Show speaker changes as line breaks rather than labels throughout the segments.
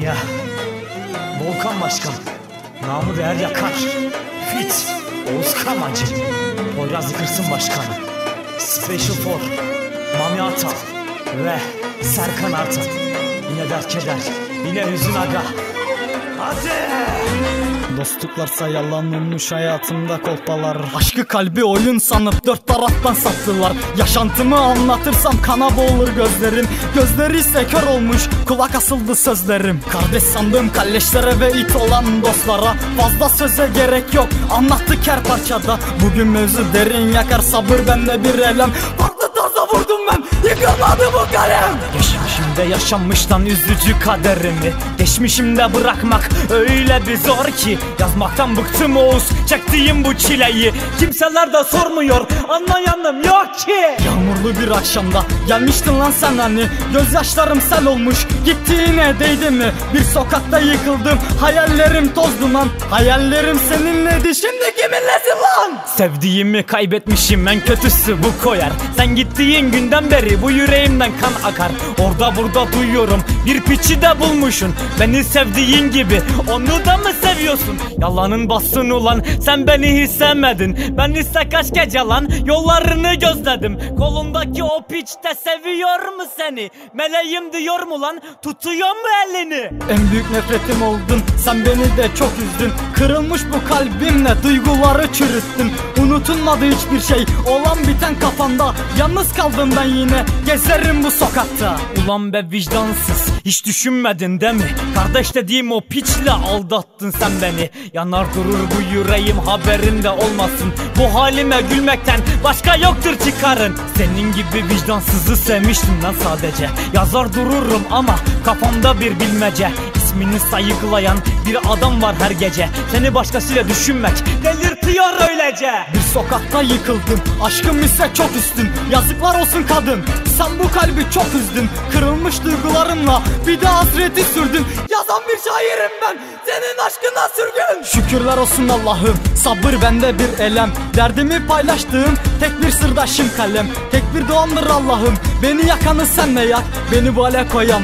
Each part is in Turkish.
Ya Volkan Başkan. Namı değer yakar. Fit Oğuz Kamacı Poyraz Yıkırsın Başkanı. Special Four Mami Ata Ve Serkan Artan Yine dert keder Yine hüzün aga Hadi.
Dostluklarsa yalanılmış hayatımda kolpalar. Aşkı kalbi oyun sanıp dört taraftan sattılar Yaşantımı anlatırsam kana boğulur gözlerim. Gözleri ise kör olmuş kulak asıldı sözlerim. Kardeş sandığım kalleşlere ve it olan dostlara Fazla söze gerek yok. Anlattık her parçada. Bugün mevzu derin yakar sabır bende bir elem. Farklı tarza vurdum ben yıkılmadı bu kalem. Geçmişimde yaşanmıştan üzücü kaderimi Geçmişimde bırakmak öyle bir zor ki. Yazmaktan bıktım Oğuz çektiğim bu çileyi. Kimseler de sormuyor anlayanım yok ki. Yağmurlu bir akşamda gelmiştin lan sen hani. Gözyaşlarım sel olmuş gittiğine değdi mi? Bir sokakta yıkıldım hayallerim toz duman. Hayallerim seninleydi şimdi kiminlesin lan? Sevdiğimi kaybetmişim en kötüsü bu koyar. Sen gittiğin günden beri bu yüreğimden kan akar. Orada burada duyuyorum bir piçi de bulmuşsun Beni sevdiğin gibi onu da mı seviyorsun? Yalanın bastın ulan sen beni hiç sevmedin. Ben ise kaç gece lan yollarını gözledim. Kolundaki o piç de seviyor mu seni? Meleğim diyor mu lan? Tutuyor mu elini? En büyük nefretim oldun sen beni de çok üzdün. Kırılmış bu kalbimle duyguları çürüttün Unutulmadı hiçbir şey. Olan biten kafanda Yalnız kaldım ben yine. Gezerim bu sokakta. Ulan be vicdansız hiç düşünmedin değil mi? Kardeş dediğim o piçle aldattın sen beni. Yanar durur bu yüreğim haberinde olmasın. Bu halime gülmekten başka yoktur çıkarın. Senin gibi vicdansızı sevmiştim lan sadece. Yazar dururum ama kafamda bir bilmece. İsmini sayıklayan bir adam var her gece. Seni başkasıyla düşünmek delirtiyor öylece. Bir sokakta yıkıldım aşkım ise çok üstün. Yazıklar olsun kadın sen bu kalbi çok üzdün. Kırılmış duygularımla bir de hasreti sürdün. Yazan bir şairim ben senin aşkına sürgün. Şükürler olsun Allah'ım sabır bende bir elem. Derdimi paylaştığım tek bir sırdaşım kalem. Tek bir doğamdır Allah'ım beni yakanı sen ne yak. Beni bu hale koyan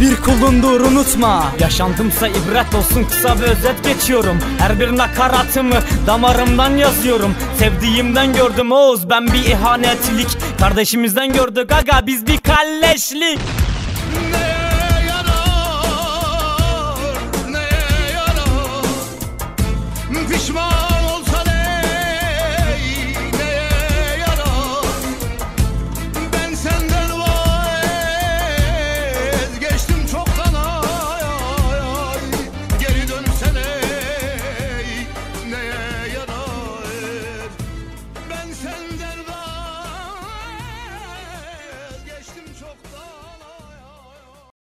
bir kulundur unutma. Yaşantımsa ibret olsun kısa ve özet geçiyorum. Her bir nakaratımı damarımdan yazıyorum. Sevdiğimden gördüm Oğuz ben bir ihanetlik. Kardeşimizden gördük aga biz bir kalleşlik